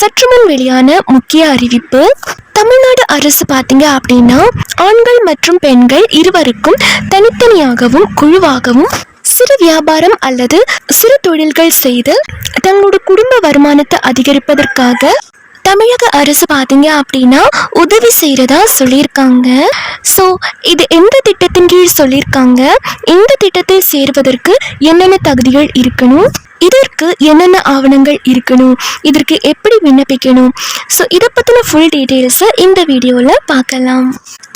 சற்றுமுன் வெளியான முக்கிய அறிவிப்பு தமிழ்நாடு அரசு பார்த்தீங்க அப்படின்னா ஆண்கள் மற்றும் பெண்கள் இருவருக்கும் தனித்தனியாகவும் குழுவாகவும் சிறு வியாபாரம் அல்லது சிறு தொழில்கள் செய்து தங்களோட குடும்ப வருமானத்தை அதிகரிப்பதற்காக தமிழக அரசு பார்த்தீங்க அப்படின்னா உதவி செய்கிறதா சொல்லியிருக்காங்க. ஸோ இது எந்த திட்டத்தின் கீழ் சொல்லியிருக்காங்க? இந்த திட்டத்தில் சேர்வதற்கு என்னென்ன தகுதிகள் இருக்கணும்? இதற்கு என்னென்ன ஆவணங்கள் இருக்கணும்? இதற்கு எப்படி விண்ணப்பிக்கணும்? ஸோ இதை பற்றின ஃபுல் டீட்டெயில்ஸை இந்த வீடியோவில் பார்க்கலாம்.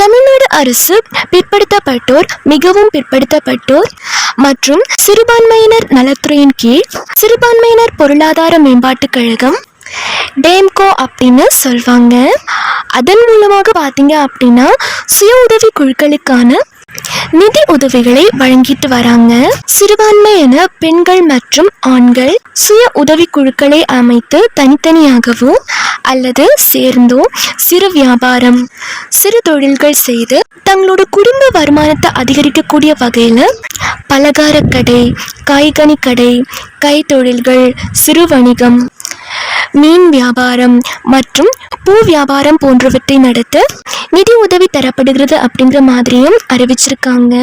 தமிழ்நாடு அரசு பிற்படுத்தப்பட்டோர் மிகவும் பிற்படுத்தப்பட்டோர் மற்றும் சிறுபான்மையினர் நலத்துறையின் கீழ் சிறுபான்மையினர் பொருளாதார மேம்பாட்டுக் கழகம் டேம்கோ அப்படின்னு சொல்வாங்க. அதன் மூலமாக பார்த்தீங்க அப்படின்னா சுய உதவி குழுக்களுக்கான நிதி உதவிகளை வழங்கிட்டு வராங்க. சிறுபான்மையான பெண்கள் மற்றும் ஆண்கள் சுய உதவி குழுக்களை அமைத்து தனித்தனியாகவோ அல்லது சேர்ந்தோ சிறு வியாபாரம் சிறு தொழில்கள் செய்து தங்களோட குடும்ப வருமானத்தை அதிகரிக்கக்கூடிய வகையில் பலகாரக்கடை காய்கனி கடை கைத்தொழில்கள் சிறு வணிகம் மீன் வியாபாரம் மற்றும் பூ வியாபாரம் போன்றவற்றை நடத்த நிதி உதவி தரப்படுகிறது அப்படிங்கிற மாதிரியும் அறிவிச்சிருக்காங்க.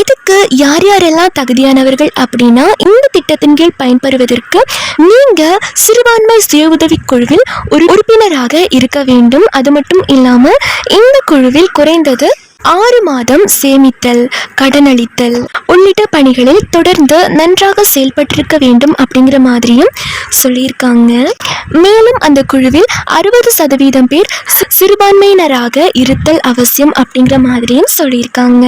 இதுக்கு யார் யாரெல்லாம் தகுதியானவர்கள் அப்படின்னா இந்த திட்டத்தின் கீழ் பயன்பெறுவதற்கு நீங்க சிறுபான்மை சுய உதவி குழுவில் ஒரு உறுப்பினராக இருக்க வேண்டும். அது மட்டும் இல்லாமல் இந்த குழுவில் குறைந்தது ஆறு மாதம் சேமித்தல் கடனளித்தல். உள்ளிட்ட பணிகளில் தொடர்ந்து நன்றாக செயல்பட்டிருக்க வேண்டும் அப்படிங்கிற மாதிரியும் சொல்லியிருக்காங்க. மேலும் அந்த குழுவில் அறுபது சதவீதம் பேர் சிறுபான்மையினராக இருத்தல் அவசியம் அப்படிங்கிற மாதிரியும் சொல்லியிருக்காங்க.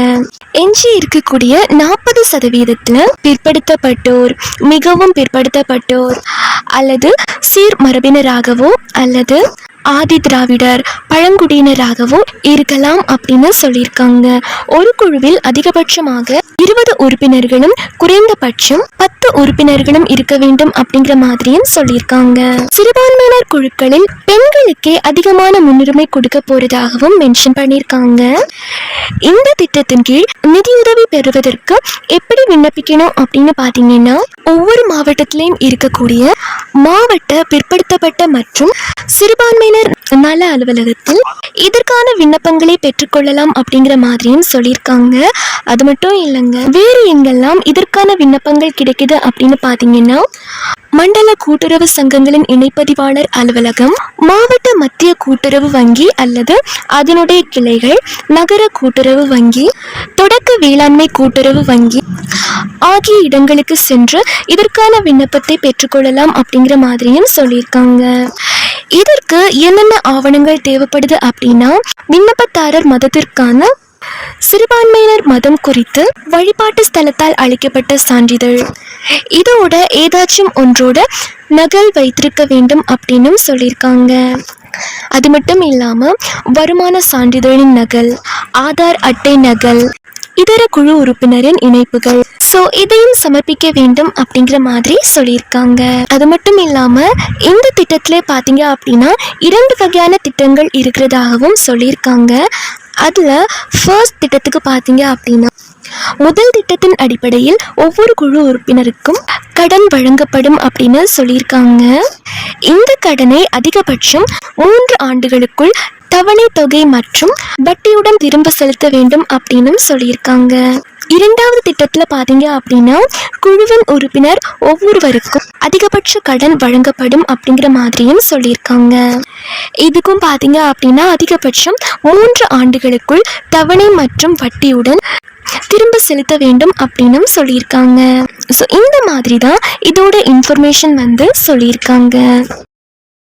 எஞ்சி இருக்கக்கூடிய நாற்பது சதவீதத்தில் பிற்படுத்தப்பட்டோர் மிகவும் பிற்படுத்தப்பட்டோர் அல்லது சீர் மரபினராகவோ அல்லது ஆதி திராவிடர் பழங்குடியினராகவோ இருக்கலாம் அப்படின்னு சொல்லியிருக்காங்க. ஒரு குழுவில் அதிகபட்சமாக இருபது உறுப்பினர்களும் குறைந்தபட்சம் பத்து உறுப்பினர்களும் இருக்க வேண்டும் அப்படிங்கிற மாதிரியும் சொல்லியிருக்காங்க. சிறுபான்மையினர் குழுக்களில் பெண்களுக்கே அதிகமான முன்னுரிமை கொடுக்க போறதாகவும் மென்ஷன் பண்ணியிருக்காங்க. இந்த திட்டத்தின் கீழ் நிதியுதவி பெறுவதற்கு எப்படி விண்ணப்பிக்கணும் அப்படின்னு பார்த்தீங்கன்னா ஒவ்வொரு மாவட்டத்திலையும் இருக்கக்கூடிய மாவட்ட பிற்படுத்தப்பட்ட மற்றும் சிறுபான்மையினர் நல அலுவலகத்தில் இதற்கான விண்ணப்பங்களை பெற்றுக்கொள்ளலாம் அப்படிங்கிற மாதிரியும் சொல்லியிருக்காங்க. அது மட்டும் இல்லைங்க வேறு எங்கெல்லாம் இதற்கான விண்ணப்பங்கள் கிடைக்குது அப்படின்னு பார்த்தீங்கன்னா மண்டல கூட்டுறவு சங்கங்களின் இணைப்பதிவாளர் அலுவலகம் மாவட்ட மத்திய கூட்டுறவு வங்கி அல்லது அதனுடைய கிளைகள் நகர கூட்டுறவு வங்கி தொடக்க வேளாண்மை கூட்டுறவு வங்கி ஆகிய இடங்களுக்கு சென்று இதற்கான விண்ணப்பத்தை பெற்றுக்கொள்ளலாம் அப்படிங்கிற மாதிரியும் சொல்லியிருக்காங்க. இதற்கு என்னென்ன ஆவணங்கள் தேவைப்படுது அப்படின்னா விண்ணப்பதாரர் மதத்திற்கான சிறுபான்மையினர் மதம் குறித்து வழிபாட்டு ஸ்தலத்தால் அளிக்கப்பட்ட சான்றிதழ். இதோட ஏதாச்சும் ஒன்றோட நகல் வைத்திருக்க வேண்டும் அப்படின்னும் சொல்லியிருக்காங்க. அது மட்டும் இல்லாம வருமான சான்றிதழின் நகல் ஆதார் அட்டை நகல் இதர குழு உறுப்பினரின் இணைப்புகள் ஸோ இதையும் சமர்ப்பிக்க வேண்டும் அப்படிங்கிற மாதிரி சொல்லியிருக்காங்க. அது மட்டும் இல்லாமல் இந்த திட்டத்தில் பார்த்தீங்க அப்படின்னா இரண்டு வகையான திட்டங்கள் இருக்கிறதாகவும் சொல்லியிருக்காங்க. அதில் ஃபர்ஸ்ட் திட்டத்துக்கு பார்த்தீங்க அப்படின்னா முதல் திட்டத்தின் அடிப்படையில் ஒவ்வொரு குழு உறுப்பினருக்கும் கடன் வழங்கப்படும் அப்படின்னு சொல்லியிருக்காங்க. இந்த கடனை அதிகபட்சம் மூன்று ஆண்டுகளுக்குள் தவணை தொகை மற்றும் வட்டியுடன் திரும்ப செலுத்த வேண்டும் அப்படின்னும் சொல்லியிருக்காங்க. இரண்டாவது திட்டத்தில் பார்த்தீங்க அப்படின்னா குழுவின் உறுப்பினர் ஒவ்வொருவருக்கும் அதிகபட்ச கடன் வழங்கப்படும் அப்படிங்கிற மாதிரியும் சொல்லியிருக்காங்க. இதுக்கும் பார்த்தீங்க அப்படின்னா அதிகபட்சம் மூன்று ஆண்டுகளுக்குள் தவணை மற்றும் வட்டியுடன் திரும்ப செலுத்த வேண்டும் அப்படின்னும் சொல்லியிருக்காங்க. ஸோ இந்த மாதிரி தான் இதோட இன்ஃபர்மேஷன் வந்து சொல்லியிருக்காங்க.